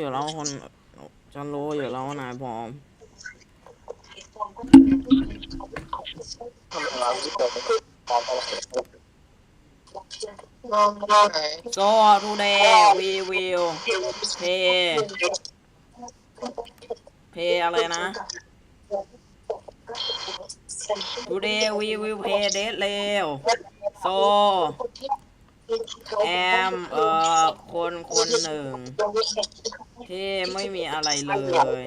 อยู่แล้วคนฉันรู้อยู่แล้วว่านายพร้อม So today we will pay pay อะไรนะ Today we will pay debt เร็ว So am เอ่อคนคนหนึ่ง ที่ไม่มีอะไรเลย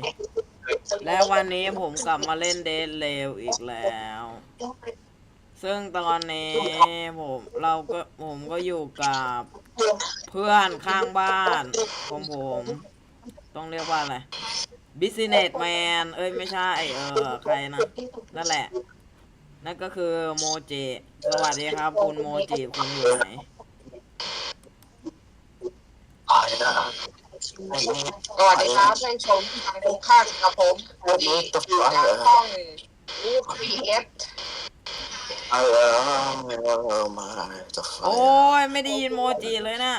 และวันนี้ผมกลับมาเล่นเดทเลวอีกแล้ว ซึ่งตอนนี้ผมเราก็ผมก็อยู่กับเพื่อนข้างบ้านของผม ต้องเรียกว่าอะไร business man เอ้ยไม่ใช่ เออใครนะนั่นแหละ นั่นก็คือโมจิสวัสดีครับ คุณโมจิคุณอยู่ไหน สวัสดีครับท่านชมทางตรงข้ามกับผมที่อยู่ทางห้องรูปพีเอสโอ้ยไม่ได้ยินโมจิเลยนะ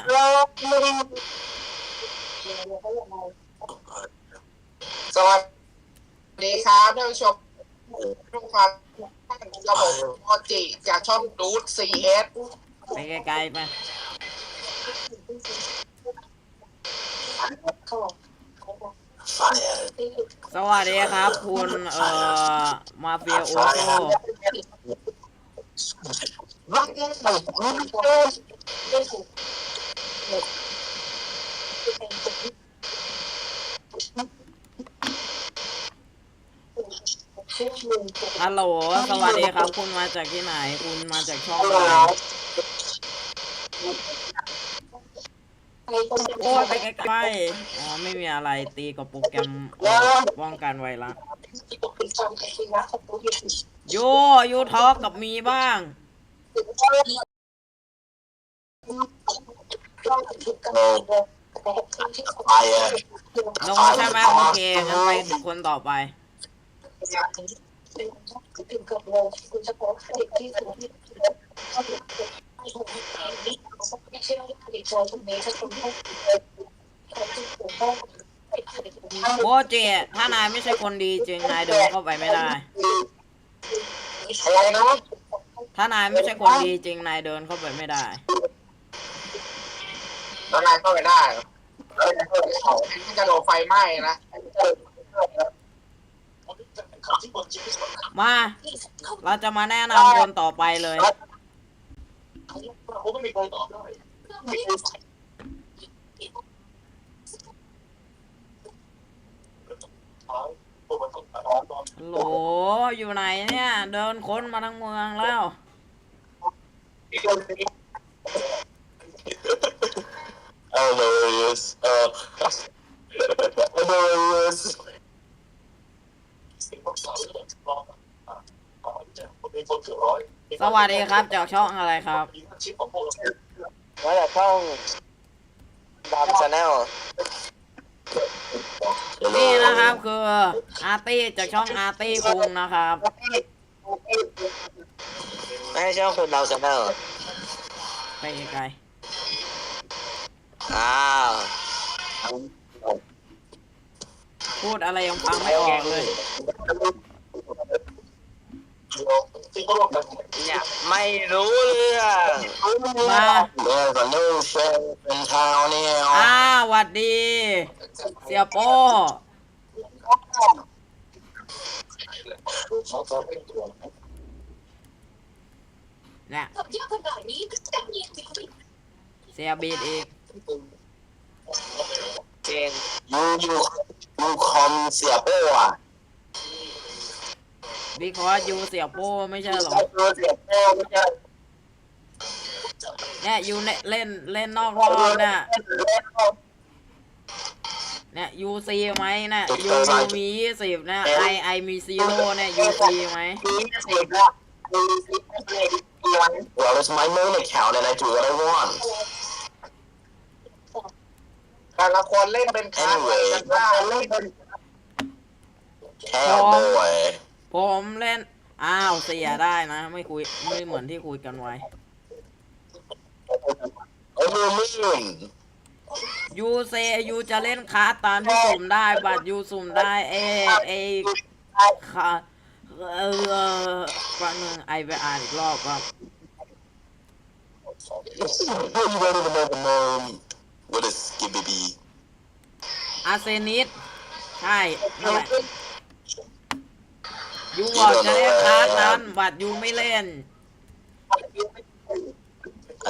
สวัสดีครับท่านผู้ชมทุกท่านกับผมโมจิจากช่องรูทซีเอสไปไกลๆไป สวัสดีครับ คุณเอ่อมาเฟียโอโซฮัลโหล สวัสดีครับ คุณมาจากที่ไหน คุณมาจากช่องอะไร โอ้ยไปใกล้ๆอ๋อไม่มีอะไรตีกับโปรแกรมว่อป้องกันไวรัสโยโยทอกกับมีบ้าง ลงใช่ไหมโอเคงั้นไปถึงคนต่อไป โมจิถ้านายไม่ใช่คนดีจริงนายเดินเข้าไปไม่ได้ อะไรนะถ้านายไม่ใช่คนดีจริงนายเดินเข้าไปไม่ได้แล้วนายเข้าไปได้เหรอมันจะโดนไฟไหม้นะ มา เราจะมาแนะนำคนต่อไปเลย ผมไม่มีใครตอบได้โหลอยู่ไหนเนี่ย เดินค้นมาทั้งเมืองแล้ว Hilarious. Uh, hilarious. สวัสดีครับจากช่องอะไรครับมาจากช่องดามชาแนลนี่นะครับคืออาร์ตี้จากช่องอาร์ตี้คุงนะครับไม่ใช่ช่องคุณดามชาแนลไปไกลอ้าวๆพูดอะไรยังฟังไม่ออกเลย เนี่ยไม่รู้เรื่องมา There's a new sheriff in town here. อ้าวหวัดดี เสียโป้เนี่ยเสียบีดอีกเจน You, you, you come เสียโป้อะ บิคอสยูเสียโป้ไม่ใช่เหรอเสียโป้ไม่ใช่เนี่ยยูเล่นเล่นเล่นนอกรอบเนี่ยเนี่ยยูซีไหมเนี่ยยูยูมียี่สิบเนี่ยไอไอมีซีโร่เนี่ยยูซีไหม Well, it's my main account and I do what I want. แต่ละคนเล่นเป็นคลาสกันบ้างเล่นเป็น Hey, boy. ผมเล่น อ้าวเสียได้นะ ไม่คุย ไม่เหมือนที่คุยกันไว้ What do you mean? ยูเซยูจะเล่นคาร์ดตามที่สุ่มได้ บัตรยูสุ่มได้เอเอค่ะเออฟังหนึ่งไอไปอ่านอีกรอบครับ You don't even know the name. What is Skibidi? อาร์เซนิสใช่นั่นแหละ ยูบอกจะเล่นคาร์ดนั้นบัตรยูไม่เล่น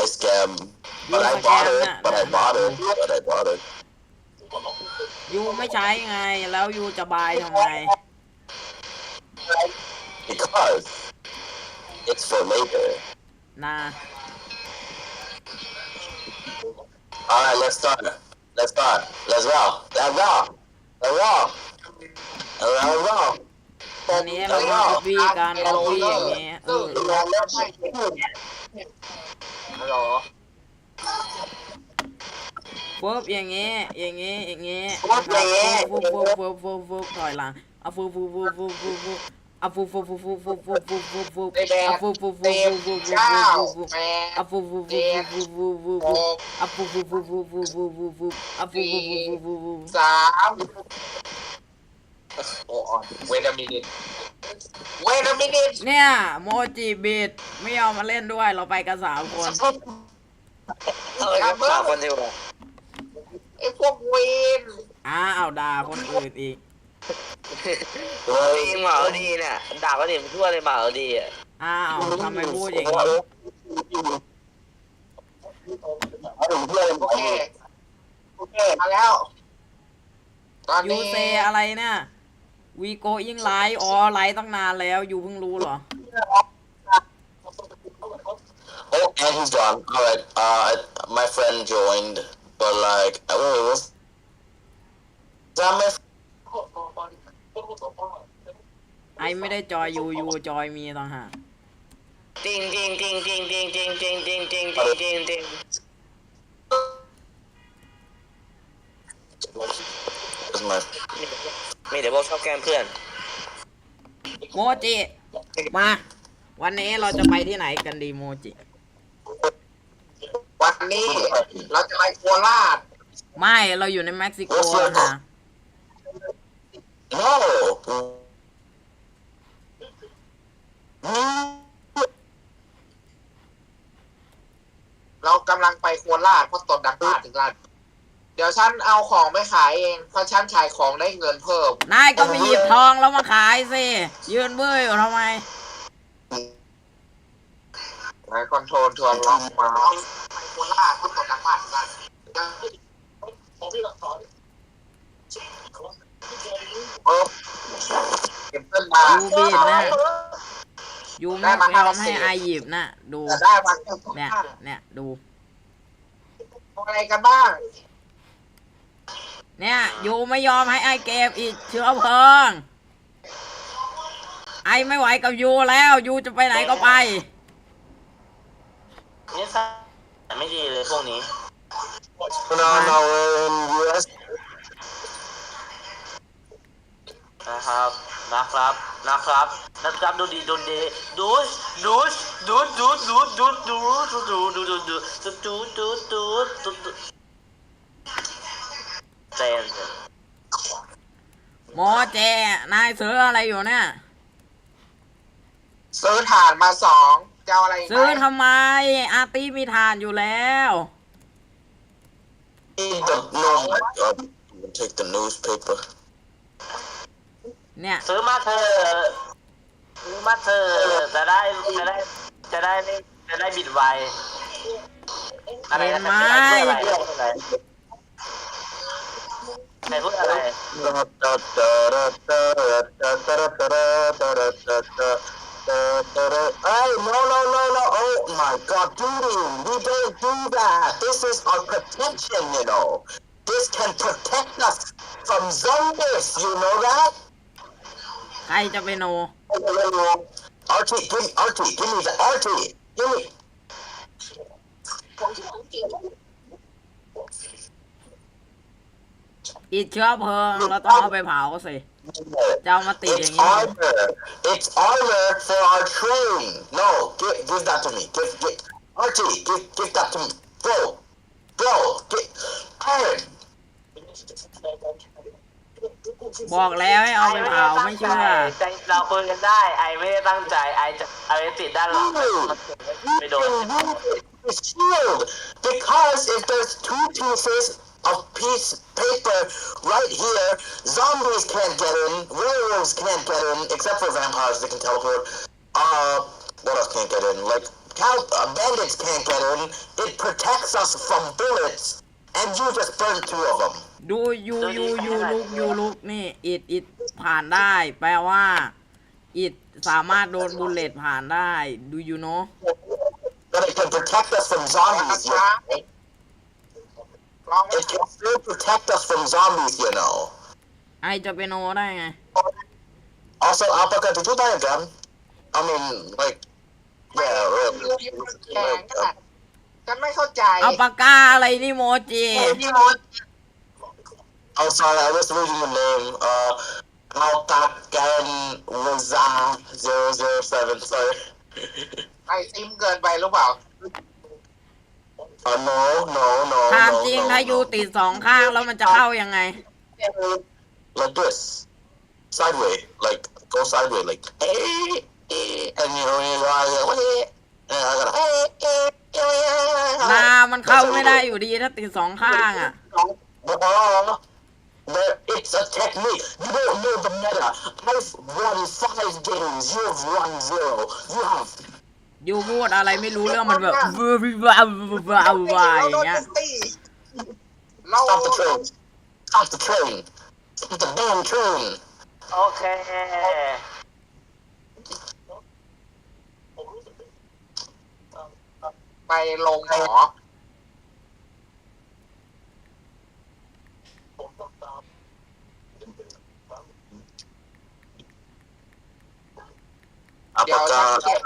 I scam. But I You bought scam it. that. But I bought it. But I bought it. ยูไม่ใช้ไงแล้วยูจะบายทำไม Because it's for later. นะ Alright, let's start. Let's start. Let's go. Let's go. Let's go. Let's go. ตอนนี้เรามาออบบี้กันออบบี้อย่างเงี้ยเออฮัลโหลฟุบอย่างเงี้ยอย่างเงี้ยอย่างเงี้ยฟุบอย่างเงี้ยฟุบฟุบฟุบฟุบฟุบถอยหลังเอาฟุบฟุบฟุบฟุบฟุบฟุบเอาฟุบฟุบฟุบฟุบฟุบฟุบฟุบฟุบฟุบในแบเอาบฟุบฟุบฟุเต็บมฟุบฟุบฟุบเก้าฟุบแปดเอาฟุบฟุบฟุบฟุบฟุบฟุบหฟุบกเอาฟุบฟุบฟุบฟุบฟุบฟุบฟุบฟุบเอาฟุบฟุบฟุบฟุบฟุบฟุบสาม โอ้เวทมินิทเวทมินิทเนี่ย โมจิบิดไม่ยอมมาเล่นด้วยเราไปกันสามคนเอ้ยครับสามคนที่ว่าไอ้พวกเวนอ้าวด่าคนอื่นอีกดีหมาดีเนี่ยด่าก็ดีมันทั่วเลยหมาดีอะอ้าวทำไมพูดอย่างนี้โอเคโอเคมาแล้ว ตอนยูนี้เซอะไรเนี่ย วีโกยิ่งไลฟ์อ๋อไลฟ์ตั้งนานแล้วยูเพิ่งรู้เหรอ Oh, and he's gone. Alright, uh, my friend joined, but like, I don't know, was that my ไอไม่ได้จอยยูยูจอยมีต่างหากจริงจริงจริงจริงจริงจริงจริงจริงจริงจริงจริงจริง was my มีแต่พวกชอบแกล้งเพื่อนโมจิ มา วันนี้เราจะไปที่ไหนกันดีโมจิ วันนี้เราจะไปโคราชไม่เราอยู่ในเม็กซิโกอะฮะ no. No. เรากำลังไปโคราชเพราะตนดังพลาดถึงร้านเดี๋ยวฉันเอาของไปขายเองเพราะฉันขายของได้เงินเพิ่ม นายก็ไปหยิบทองแล้วมาขายสิ ยืนเบื้ออยู่ทำไม นายคอนโทรลทัวร์ล็อกมาไปโคราชเพราะตนดังพลาดถึงร้านเออเก็บเงินมายูบีดนะ ยูไม่ยอมให้ไอหยิบนะดูจะได้มาเก็บเนี่ย เนี่ย ดูอะไรกันบ้าง เนี่ยยูไม่ยอมให้ไอเก็บอีกเชื้อเพลิง ไอไม่ไหวกับยูแล้วยูจะไปไหนก็ไปนี่สัไม่ดีเลยพวกนี้ No, no, we're in US. นะครับ นะครับ นะครับ นะครับ ดูดีดูดีดูดดูดดูดดูดดูดดูดดูดดู เจนหมอแจ นายซื้ออะไรอยู่เนี่ย ซื้อฐานมาสองจะอะไรซื้อทำไม อาร์ตี้มีทานอยู่แล้วเนี่ย ซื้อมาเธอซื้อมาเธอจะได้จะได้จะได้ไม่จะได้บิดไวอะไรนะไมจ ใครพูดอะไร Hey, no, no, no, no. Oh my god, dude, we don't do that. This is our protection, you know. This can protect us from zombies, you know that? ใครจะไปโน Artie, give me, Artie, give me the Artie. Give me. อีกเชื้อเพลิงเราต้องเอาไปเผาสิจะเอามาติดอย่าง It's นี้ armor. It's armor for our train. No, give, give that to me. Give, give. Archie, give, give that to me. Go. Bro, get Iron. บอกแล้วให้เอาไปเผาไม่เชื่อ ใจเราคุยกันได้ ไอไม่ได้ตั้งใจ ไอจะไอติดด้านหลัง Dude, ไม่โดน you can use the shield because if there's two pieces of piece paper right here, zombies can't get in, werewolves can't get in, except for vampires that can teleport. Uh, what else can't get in? Like cow uh, bandits can't get in. It protects us from bullets, and you just burned two of them. ดูยูยูยูลุกยูลุกนี่อิดอิดผ่านได้ แปลว่าอิดสามารถโดนบุลเลตผ่านได้ ดูยูโน But it can protect us from zombies. You Know? ลอง It can still protect us from zombies, you know. ไอจะเป็นโนได้ไง Also, Alpaca, did you buy a gun? I mean, like, ไม่ yeah, รู้ really. ที่มันแข็งอะฉันไม่เข้าใจเอาปากกาอะไรนี่โมจิ Oh, sorry, I was reading the name. Uh, Alpacan Waza 007, sorry. ไอซิมเกินไปหรือเปล่า Uh, no, no, no. ถาม no, จริง no, ถ้ายู no. ติดสองข้างแล้วมันจะเข้ายังไง Like this. Sideways. Like, go sideways, like, eh, eh, and you know, you go, eh, and I gotta, eh, eh, eh, นา eh. มันเข้าไม่ได้อยู่ดีถ้าติดสองข้างอะ Uh, there, it's a technique. You don't know the meta. I've won five games. You've won zero. You have ยูพูดอะไรไม่รู้เรื่องมันแบบวือวิวาววาววายอย่างเงี้ย เรา stop the train. Stop the train. Stop the damn train. โอเค ไปลงหมอเดี๋ยวฉัน Apakah เก็บ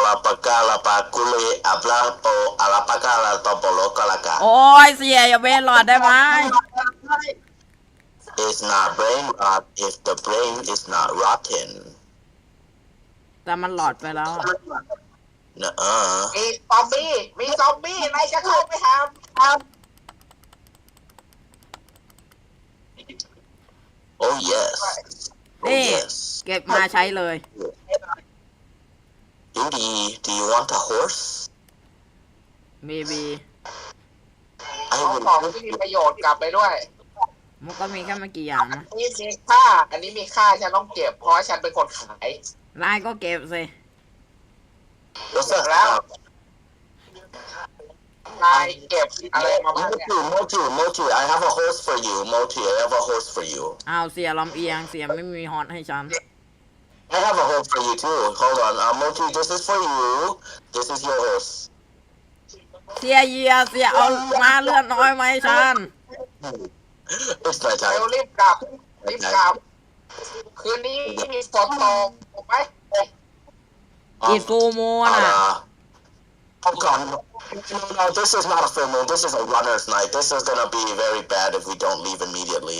alapakah alapakule habla o alapakah alatopolo kalaka โอ้ยเสียอย่าเวนหลอดได้ไหม It's not brain rot if the brain is not rotten. แต่มันหลอดไปแล้วอะ Nuh-uh. มีซอมบี้ มีซอมบี้นายจะเข้าไปหา Oh yes. Oh นี่ yes. เก็บมาใช้เลย Duty, do you want a horse? มีบี I เอา will ของที่มีประโยชน์กลับไปด้วยมันก็มีแค่ไม่กี่อย่างนะอันนี้มีค่า อันนี้มีค่าฉันต้องเก็บเพราะฉันเป็นคนขายนายก็เก็บสิ What's up? แล้วนายเก็บอะไรมาบ้างเนี่ย Moti, Moti, Moti, I have a horse for you. Moti, I have a horse for you. อ้าวเสียลำเอียงเสียไม่มีฮอตให้ฉัน I have a horse for you too. Hold on. Uh, Moti, this is for you. This is your horse. เสียเยียเสียเอามาเลือดน้อยมาให้ฉัน It's my เร็ว time. รีบกลับ รีบกลับ คืนนี้มีฝนตกถูกไหม อีฟูโมน่ะ Uh, oh god. No, no, this is not a full moon. This is a runner's night. This is gonna be very bad if we don't leave immediately.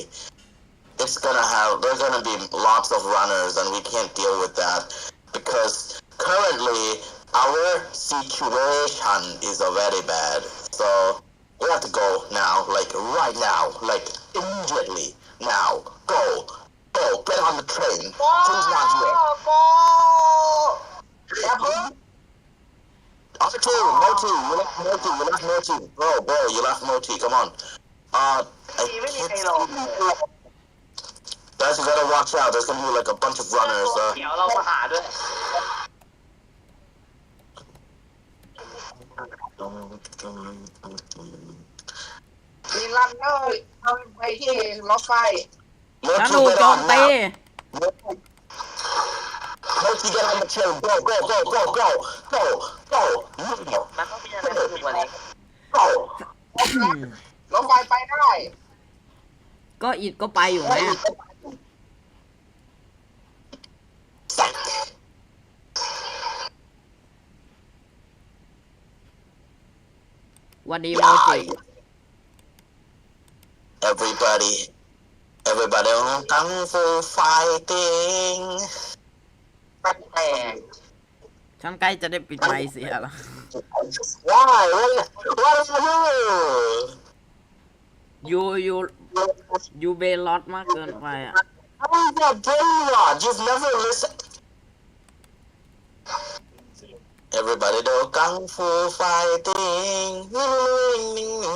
it's gonna have there's gonna be lots of runners, and we can't deal with that because currently our situation is very bad. So we have to go now, like right now, like immediately now. Go, go, get on the train. Go, Go. You left no you left bro, bro, oh, you left Moti. Come on. Uh, I can't Guys, you gotta watch out. There's gonna be like a bunch of runners. ตัว Uh, เขียวเรามาหาด้วย มีรันเนอร์ไปที่รถไฟฉัน Moti, ถูก get โจม on ตี now. Moti, get on the train. Go, go, go, go, go, go, go. Now. มันต้องมีอะไรที่ถูกกว่านี้ Go. รถไฟไปได้ก็อิดก็ไปอยู่ไหมอ วันดีโมจิ Everybody, everybody on kung fu fighting. แปลก ฉันใกล้จะได้ปิดไมค์เสียแล้ว Why? What, what did I do? ยูยูยูเบลอตมากเกินไปอ่ะ How is that brain rot? You've never listened. Everybody do kung fu fighting.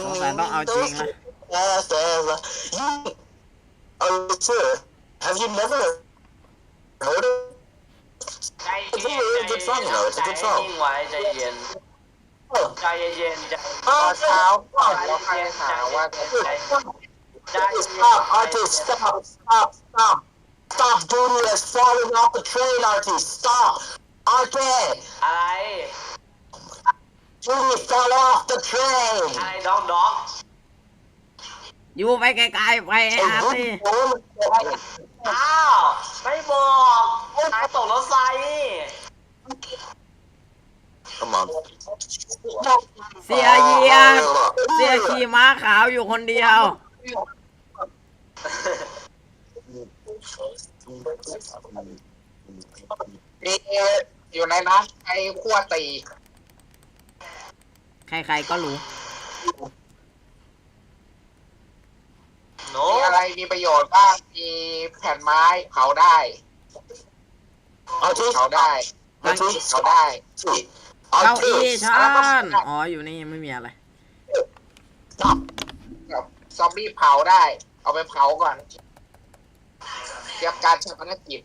สงสัยต้องเอาจริงนะ Fast as a- You, are you sure? Have you never heard it? ใจเย็นใจเย็นใจนิ่งไว้ใจเย็น Oh, ใจเย็นใจ ตอนเช้าก่อน ใจ เราใคร เย็น หาว่า ใจเย็นใจเย็น stop, artist, stop, stop, stop. Stop doing this, falling off the train, artist. Stop. Artist, อะไร Judy fell off the train. อะไรด็อกด็อกยูไปไกลๆไปไอ้อาร์ตี้อ้าว ไม่บอกนายตกรถไฟ Come on. เสียเหยียบเสียขี่ม้าขาวอยู่คนเดียวมี อยู่ในนั้นไอ้ขั้วตีใครๆก็รู้โนมีอะไรมีประโยชน์บ้างมีแผ่นไม้เผาได้ Artist, เผาได้ artist, เผาได้เก้าอี้ artist. ฉันอ๋ออยู่นี่ไม่มีอะไร Stop. กับซอมบี้เผาได้ เอาไปเผาก่อนเตรียมการชาปนกิจ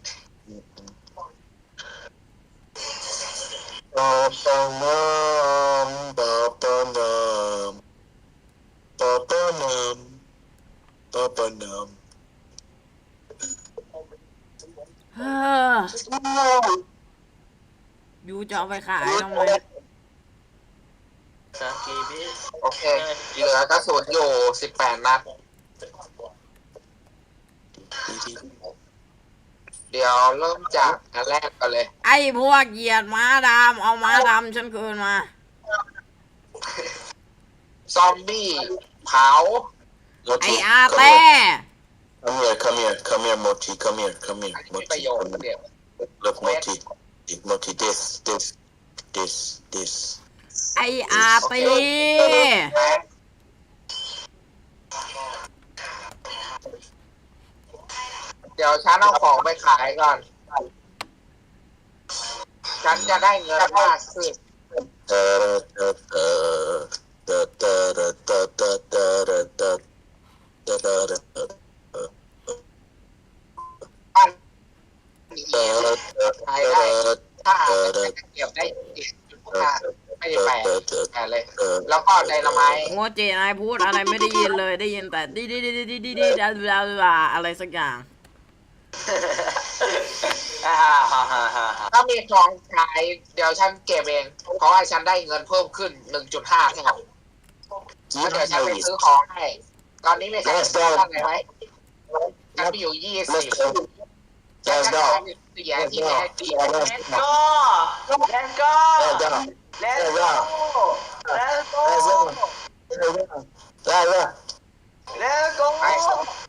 Ba-ba-num, ba-ba-num, ba-ba-num, ba-ba-num. เฮ้อยูจะเอาไปขายทำไมสกีบิโอเค เหลือกระสุนอยู่สิบแปดนัด เดี๋ยวเริ่มจากอันแรกกันเลย ไอ้พวกเหยียดม้าดำเอาม้าดำฉันคืนมา ซอมบี้เผา ไอ้ Moti, อา come เต้ here. Come here, come here, come here, Moti, come here, come here. อันนี้มี Moti, ประโยชน์ come เดี๋ here. ยว Look, Moti, Moti, this, this, this, this. ไอ้อาตี เดี๋ยวฉันเอาของไปขายก่อน ฉันจะได้เงินมากขึ้น Da, da, da, da, da, da, da, da, da, da, da, da, da. อันนี้ Da, da, ขายได้ da, ถ้าเก็บได้เจ็ดจุดห้าไม่ได้แปด da, da, แปดเลย da. แล้วก็ไดนาไมต์โมจินายพูดอะไรไม่ได้ยินเลยได้ยินแต่ดีดีดีดีดีดีดีอะไรสักอย่าง ถ้ามีของขายเดี๋ยวฉันเก็บเอง เพราะว่าฉันได้เงินเพิ่มขึ้นหนึ่งจุดห้าเท่าแล้วเดี๋ยวฉันไปซื้อของให้ ตอนนี้ไมีใครซื้ออะไรไหมฉันมีอยู่ยี่สิบ Let's go. ฉัน Let's ก็ go. เสียที่แท้จริง Let's go Let's go Let's go. Let's go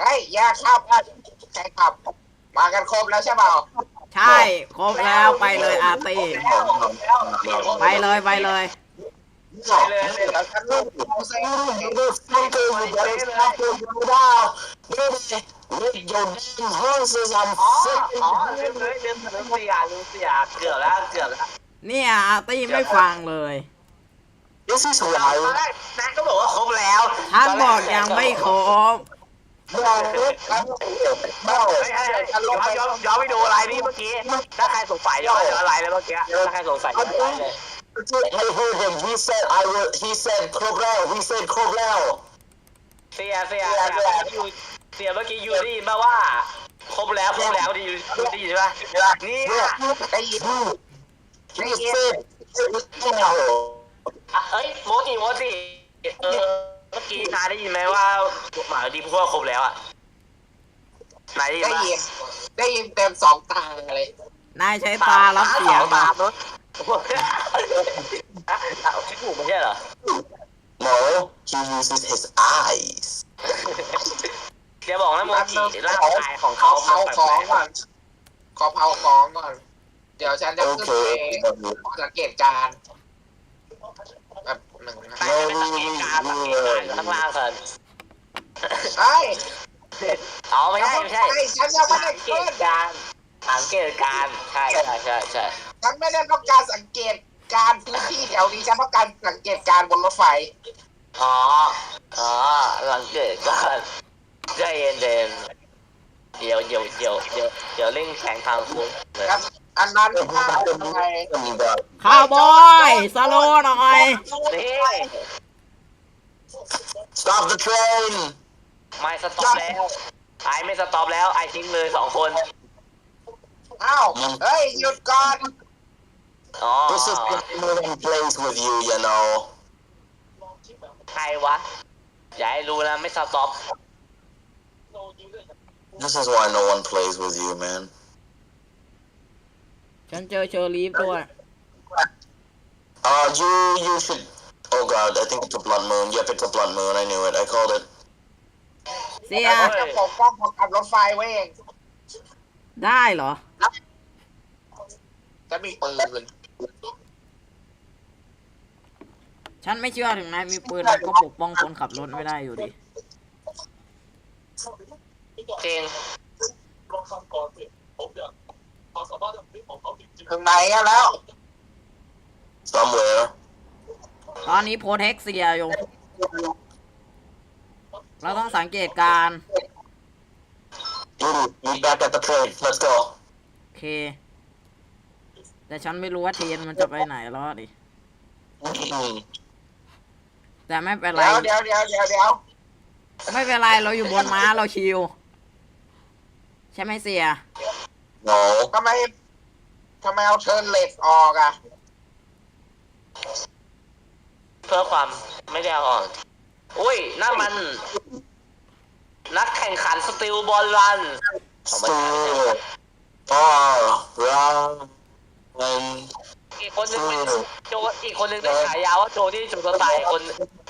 เฮ้ยอย่าขับใครขับ มากันครบแล้วใช่เปล่าใช่ครบแล้วไปเลยอาตีไปเลยไปเลย No. แล้วฉันลูกเอาเซ็ง Motherfucker, you better stop your down. Baby, lick your damn horses. I'm อ๋อ sick อ๋อ of ลืมเลยลืมลืมเสียลืมเสียเกือบแล้วเกือบแล้วเนี่ยอาตีไม่ฟังเลย This is ตอน why. แรกนายก็บอกว่าครบแล้วท่านบอกยังไม่ครบ No, no. ย้อนย้อนย้อนไปดูอะไรนี่เมื่อกี้ถ้าใครสงสัยย้อนย้อะไรเลยเมื่อกี้ถ้าใครสงสัยย้อนอะไรเลย I heard him. He said I will. He said Crobel. He said Crobel. เสียเสียยูเสียเมื่อกี้ยูได้ยินป่าว่าครบแล้วครบแล้วดียูได้ยินใช่ปะนี่ Yeah. ได้ยิน He said อะเอ้ยโมจิโมจิเออ เมื่อกี้นายได้ยินไหมว่าหมาดีพูดว่าครบแล้วอะนายได้ยินได้ไหมยินได้ยินเต็มสองตาเลยนายใช้ตารับเสียงตามามนู้นเอาคิดถูกไม่ใช่เหรอ No, he uses his eyes. เดี๋ยวบอกนะโมจิร่างกายของขอเขาเผามันแปลของก่อกนขอเผาของก่อน เดี๋ยวฉันจะขึ้นไป Okay. สังเกตการณ์ แบบหนึ่งนะๆแต่ไม่สังเกตการณ์สังเกตการณ์อยู่ข้างล่างเถอะไอ้อ๋อไม่ใช่ไม่ใช่ฉันยังไม่ได้สังเกขึ้ตการณ์สังเกตการณ์ใช่ใช่ใช่ใช่ฉันไม่ได้ต้องการสังเกตการพื้นที่แถวนี้ฉันต้องการสังเกตการบนรถไฟ อ๋ออ๋อสังเกตการณ์ใจเย็นเย็นเดี๋ยวเดี๋ยวเดี๋ยวเดี๋ยวเดี๋ยวเร่งแข่งทางคุณเลยครับ อันนั้นถ้าทำไมข้าวบอยสโลว์หน่อยนี่ Stop the train! ไม่สต็อปแล้วไอไม่สต็อปแล้วไอทิ้งเลยสองคนอ้าวเฮ้ยหยุดก่อน อ๋อ This is in place with you, you know. ใครวะอย่าให้รู้นะไม่สต็อป This is why no one plays with you, man. ฉันเจอเชอรีฟด้วย Uh, you you should. Oh god, I think it's a blood moon. Yep, it's a blood moon. I knew it. I called it. เสียฉันจะปกป้องคนขับรถไฟไว้เอง ได้เหรอ จะมีปืนฉันไม่เชื่อถึงนายมีปืนนายก็ปกป้องคนขับรถไม่ได้อยู่ดีจ ริงถึงไหนกันแล้ว Somewhere. ตอนนี้โพเทคเซียอยู่ เราต้องสังเกตการณ์ Lulu, meet back at the train. Let's go. โอเค แต่ฉันไม่รู้ว่าเทรนมันจะไปไหนแล้วดิ Mm. แต่ไม่เป็นไร เดี๋ยวเดี๋ยวเดี๋ยวเดี๋ยวเดี๋ยวไม่เป็นไร เราอยู่บนม้าเราชิว ใช่ไหมเสีย No. ทำไมทำไมเอาเทิร์นเลสออกอะ เพื่อความไม่ได้เอาออก อุ้ยนั่นมัน นักแข่งขันสติลบอลรัน Still. Bar. Run. And อีกคนนึงเป็นโจอีกคนนึงได้ฉายาว่าโจนี่โจสไตล์คน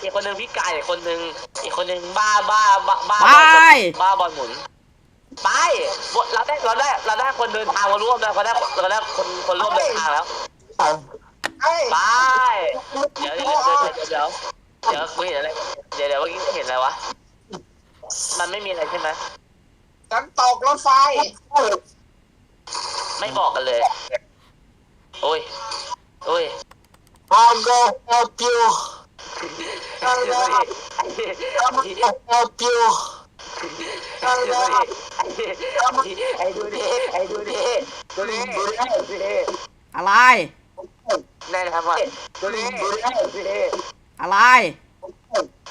อีกคนนึงพิการอีกคนนึงอีกคนนึงบ้าบ้าบ้าบ้าไปบ้าบอลหมุน ไปเราได้เราได้เราได้คนเดินทางมาร่วมแล้วเราได้เราได้คนคนร่วมเดินทางแล้วไปเดี๋ยวเดี๋ยวเดี๋ยวเดี๋ยวเดี๋ยวเดี๋ยวกูเห็นอะไรเดี๋ยวเดี๋ยวเมื่อกี้เห็นอะไรวะมันไม่มีอะไรใช่ไหมฉันตกรถไฟ ไม่บอกกันเลย โอ้ย โอ้ย I'll go help you. ดูดิ I'll help you. ไอ้ดูดิไอ้ดูดิดูดิดูดิดูดิอะไรนายทำอะไรดูดิดูดิอะไร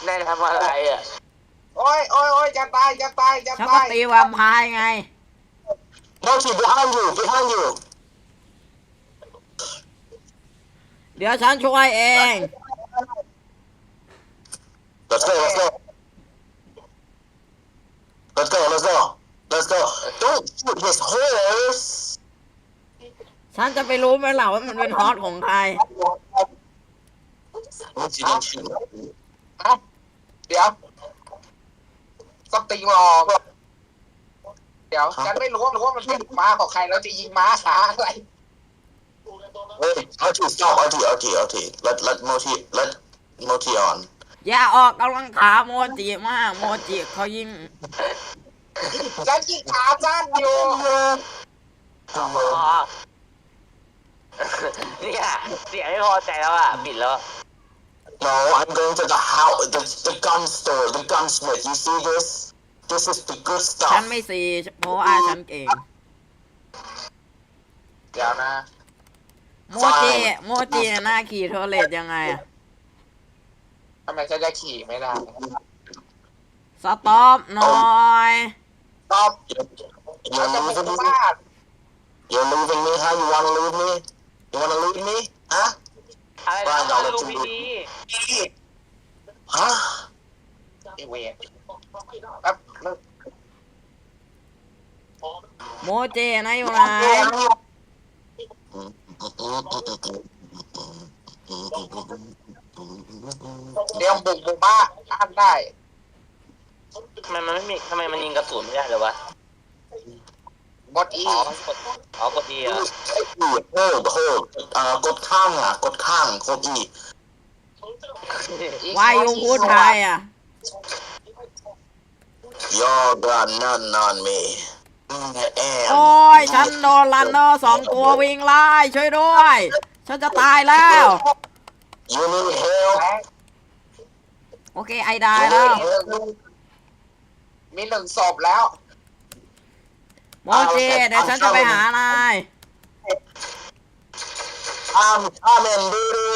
นายทำอะไรอะ โอ้ยโอ้ยโอ้ยจะตายจะตายจะฉันตายตีแวมพร์ไง Mochi, behind you. Behind you. เดี๋ยวฉันช่วยเอง Let's go. Let's go. Let's go. Let's go. Let's go. Don't shoot his horse. ฉันจะไปรู้ไหมล่ะว่ามันเป็นฮอตของใคร Mochi, don't shoot. เอ้าเดี๋ยวสติงรอเดี๋ยวฉันไม่รู้ว่ารู้ว่ามันเป็นม้าของใครแล้วจะยิงม้าขาอะไร Wait, Archie, stop. Archie, Archie, Archie. Let let Mochi let Mochi on. อย่าออกกำลังขาโมจิมากโมจิเขายิ่งฉันยิงขาสั้นอยู่อ๋อเนี่ยเสียงไม่พอใจแล้วอะ บิดแล้ว No, I'm going to the house, the, the gun store, the gunsmith. You see this? This is the good ฉัน stuff. ไม่ซีเพราะว่าฉันเก่งเดี๋ยวนะ โมจิโมจิหน้าขี่เทอร์เลตยังไงอะ ทำไมฉันจะขี่ไม่ได้สต็อปหน่อยตอบ You're, เรา you're จะบุก leaving me? บ้าน You're leaving me? How you wanna leave me? You wanna leave me? Huh? อะไรนะ Fine, I'll ลู let มิ you นี Huh? ไอเวรแป๊บนึงโมเจนะอยู่ไหน เดี๋ยวบุกบุกบ้านอันได้ทำไมมันไม่มีทำไมมันยิงกระสุนไม่ได้เลยวะบดอีอ๋อกดอ๋อกดดีอะ hold hold เอ่อกดข้างอะ กดข้างกดอีวายยุงพูดไทยอะ You're got none on me โอ้ย ฉันโดนลันเนอร์สองตัววิ่งไล่ช่วยด้วย ฉันจะตายแล้ว You need help โอ เคไอได้แล้ว มีหนึ่งศพแล้ว โมเจเดี๋ยวฉันจะไปหานาย I'm coming duty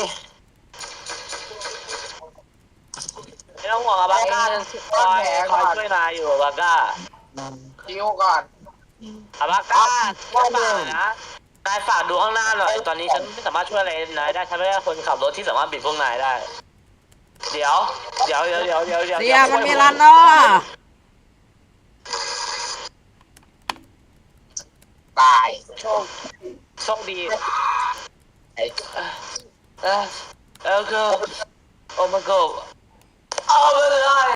ไม่ต้องห่วงอะบาก้าคอยคอยช่วยนายอยู่บาก้าดิวก่อนอะบาก้าฝากหน่อยนะนายฝากดูข้างหน้าหน่อยตอนนี้ฉันไม่สามารถช่วยอะไรนายได้ฉันไม่ใช่คนขับรถที่สามารถบิดพวกนายได้ เดี๋ยว เดี๋ยวเดี๋ยวเดี๋ยวเดี๋ยวเดี๋ยวเสียมันมีลันเนอร์ตายโชคโชคดีเออเออเออคือโอ้ my god เอาไปเลย